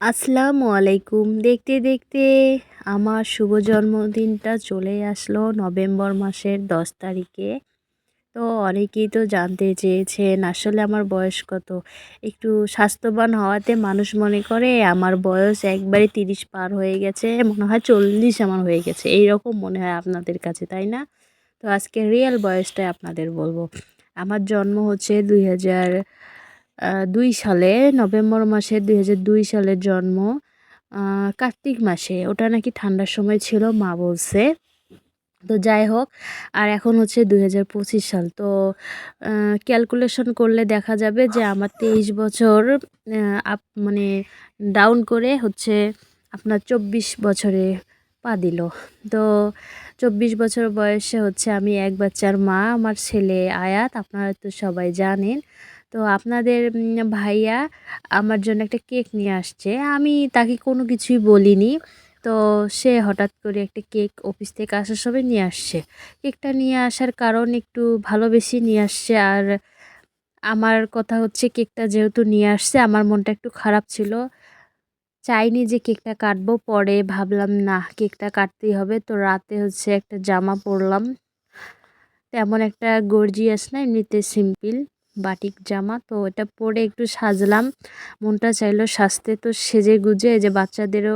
আসসালামু আলাইকুম। দেখতে দেখতে আমার শুভ জন্মদিনটা চলে আসলো নভেম্বর মাসের দশ তারিখে। তো অনেকেই তো জানতে চেয়েছেন, আসলে আমার বয়স কত? একটু স্বাস্থ্যবান হওয়াতে মানুষ মনে করে আমার বয়স একবারে তিরিশ পার হয়ে গেছে, মনে হয় চল্লিশ আমার হয়ে গেছে। এই রকম মনে হয় আপনাদের কাছে, তাই না? তো আজকে রিয়েল বয়সটাই আপনাদের বলব। আমার জন্ম হচ্ছে দুই হাজার দুই সালে, নভেম্বর মাসে দুই সালের জন্ম কার্তিক মাসে। ওটা নাকি ঠান্ডার সময় ছিল, মা বলছে। তো যাই হোক, আর এখন হচ্ছে দুই হাজার পঁচিশ সাল। তো ক্যালকুলেশন করলে দেখা যাবে যে আমার তেইশ বছর আপ মানে ডাউন করে হচ্ছে আপনার চব্বিশ বছরে পা দিল। তো চব্বিশ বছর বয়সে হচ্ছে আমি এক বাচ্চার মা, আমার ছেলে আয়াত, আপনারা তো সবাই জানেন। তো আপনাদের ভাইয়া আমার জন্য একটা কেক নিয়ে আসছে। আমি তাকে কোনো কিছুই বলিনি। তো সে হঠাৎ করে একটা কেক অফিস থেকে আসার সময় নিয়ে আসছে। কেকটা নিয়ে আসার কারণ একটু ভালোবেসে নিয়ে আসছে। আর আমার কথা হচ্ছে, কেকটা যেহেতু নিয়ে আসছে, আমার মনটা একটু খারাপ ছিল। চাইনি যে কেকটা কাটবো, পরে ভাবলাম, না, কেকটা কাটতেই হবে। তো রাতে হচ্ছে একটা জামা পরলাম। তেমন একটা গর্জিয়াস না, এমনিতে সিম্পল বাটিক জামা। তো এটা পরে একটু সাজলাম। মনটা চাইলো সাজতে। তো সেজে গুজে যে বাচ্চাদেরও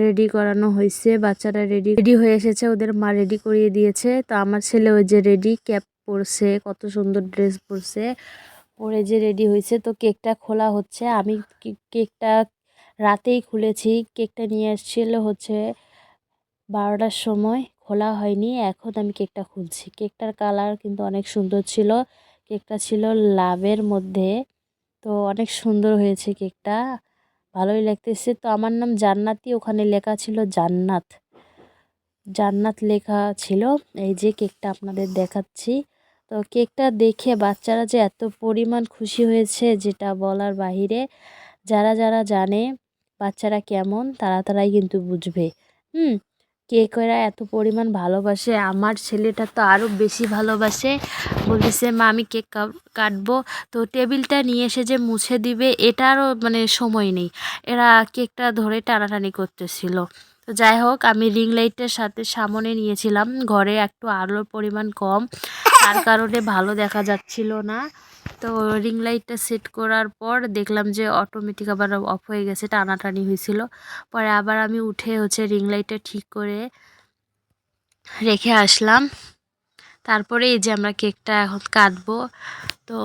রেডি করানো হয়েছে, বাচ্চারা রেডি রেডি হয়ে এসেছে, ওদের মা রেডি করিয়ে দিয়েছে। তো আমার ছেলে ওই যে রেডি ক্যাপ পরছে, কত সুন্দর ড্রেস পরছে। পরে যে রেডি হয়েছে, তো কেকটা খোলা হচ্ছে। আমি কেকটা রাতেই খুলেছি, কেকটা নিয়ে এসেছিল হচ্ছে বারোটার সময়, খোলা হয়নি, এখন আমি কেকটা খুলছি। কেকটার কালার কিন্তু অনেক সুন্দর ছিল, কেকটা ছিল লাভের মধ্যে, তো অনেক সুন্দর হয়েছে কেকটা, ভালোই লাগতেছে। তো আমার নাম জান্নাতি, ওখানে লেখা ছিল জান্নাত। জান্নাত লেখা ছিল, এই যে কেকটা আপনাদের দেখাচ্ছি। তো কেকটা দেখে বাচ্চারা যে এত পরিমাণ খুশি হয়েছে, যেটা বলার বাহিরে, যারা যারা জানে বাচ্চারা কেমন, তারা তারাই কিন্তু বুঝবে। হুম কেক ওরা এত পরিমাণ ভালোবাসে? আমার ছেলেটা তো আরও বেশি ভালোবাসে। বলতেছে, মা, আমি কেক কাটবো। তো টেবিলটা নিয়ে এসে যে মুছে দিবে, এটারও মানে সময় নেই। এরা কেকটা ধরে টানাটানি করতেছিল। তো যাই হোক, আমি রিং লাইটের সাথে সামনে নিয়েছিলাম। ঘরে একটু আলোর পরিমাণ কম। তার কারণে ভালো দেখা যাচ্ছিল না। তো রিং লাইটটা সেট করার পর দেখলাম যে অটোমেটিক আবার অফ হয়ে গেছে, টানাটানি হয়েছিল। পরে আবার আমি উঠে হচ্ছে রিং লাইটটা ঠিক করে রেখে আসলাম। তারপরে এই যে আমরা কেকটা এখন কাটবো। তো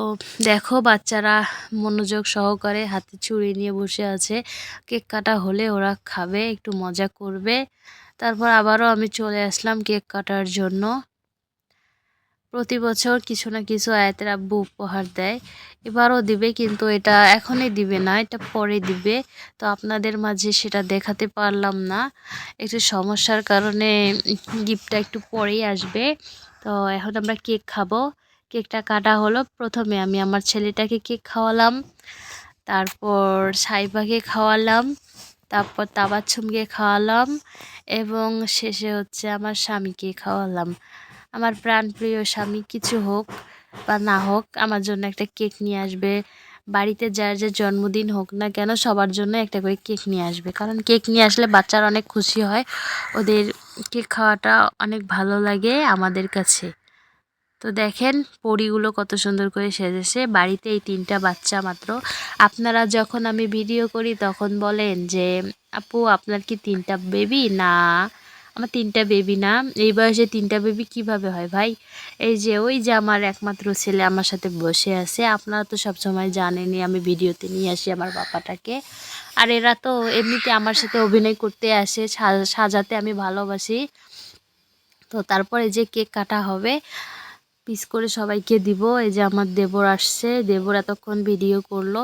দেখো বাচ্চারা মনোযোগ সহকারে হাতে ছুরি নিয়ে বসে আছে। কেক কাটা হলে ওরা খাবে, একটু মজা করবে। তারপর আবারও আমি চলে আসলাম কেক কাটার জন্য। প্রতি বছর কিছু না কিছু আয়াতের আব্বু উপহার দেয়। এবারও দিবে কিন্তু এটা এখনই দিবে না, এটা পরে দিবে। তো আপনাদের মাঝে সেটা দেখাতে পারলাম না। একটু সমস্যার কারণে গিফটটা একটু পরেই আসবে। তো এখন আমরা কেক খাব। কেকটা কাটা হলো। প্রথমে আমি আমার ছেলেটাকে কেক খাওয়ালাম। তারপর সাইবাকে খাওয়ালাম। তারপর তাবাচ্ছুমকে খাওয়ালাম। এবং শেষে হচ্ছে আমার স্বামীকে খাওয়ালাম। আমার প্রাণপ্রিয় স্বামী, কিছু হোক বা না হোক, আমার জন্য একটা কেক নিয়ে আসবে। বাড়িতে যার যে জন্মদিন হোক না কেন, সবার জন্য একটা করে কেক নিয়ে আসবে। কারণ কেক নিয়ে আসলে বাচ্চারা অনেক খুশি হয়। ওদের কেক খাওয়াটা অনেক ভালো লাগে আমাদের কাছে। তো দেখেন পরিগুলো কত সুন্দর করে সেজেছে। বাড়িতে এই তিনটা বাচ্চা মাত্র। আপনারা যখন আমি ভিডিও করি তখন বলেন যে, আপু, আপনার কি তিনটা বেবি না। আমার তিনটা বেবি না। এই বয়সে তিনটা বেবি কীভাবে হয় ভাই? এই যে, ওই যে আমার একমাত্র ছেলে আমার সাথে বসে আছে। আপনারা তো সবসময় জানেনই, আমি ভিডিওতে নিয়ে আসি আমার বাবাটাকে। আর এরা তো এমনিতে আমার সাথে অভিনয় করতে আসে সাজাতে আমি ভালোবাসি। তো তারপরে যে কেক কাটা হবে, পিস করে সবাইকে দিব। এই যে আমার দেবর আসছে। দেবর এতক্ষণ ভিডিও করল।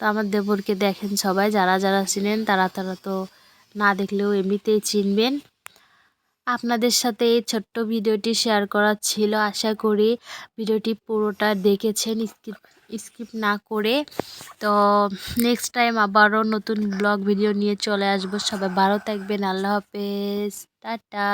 তো আমার দেবরকে দেখেন সবাই, যারা যারা চিনেন তারা তারা তো না দেখলেও এমনিতেই চিনবেন। আপনাদের সাথে এই ছোট্ট ভিডিওটি শেয়ার করা ছিল। আশা করি ভিডিওটি পুরোটা দেখেছেন। স্কিপ স্কিপ না করে। তো নেক্সট টাইম আবারও নতুন ব্লগ ভিডিও নিয়ে চলে আসব। সবাই ভালো থাকবেন। আল্লাহ হাফেজ। টাটা।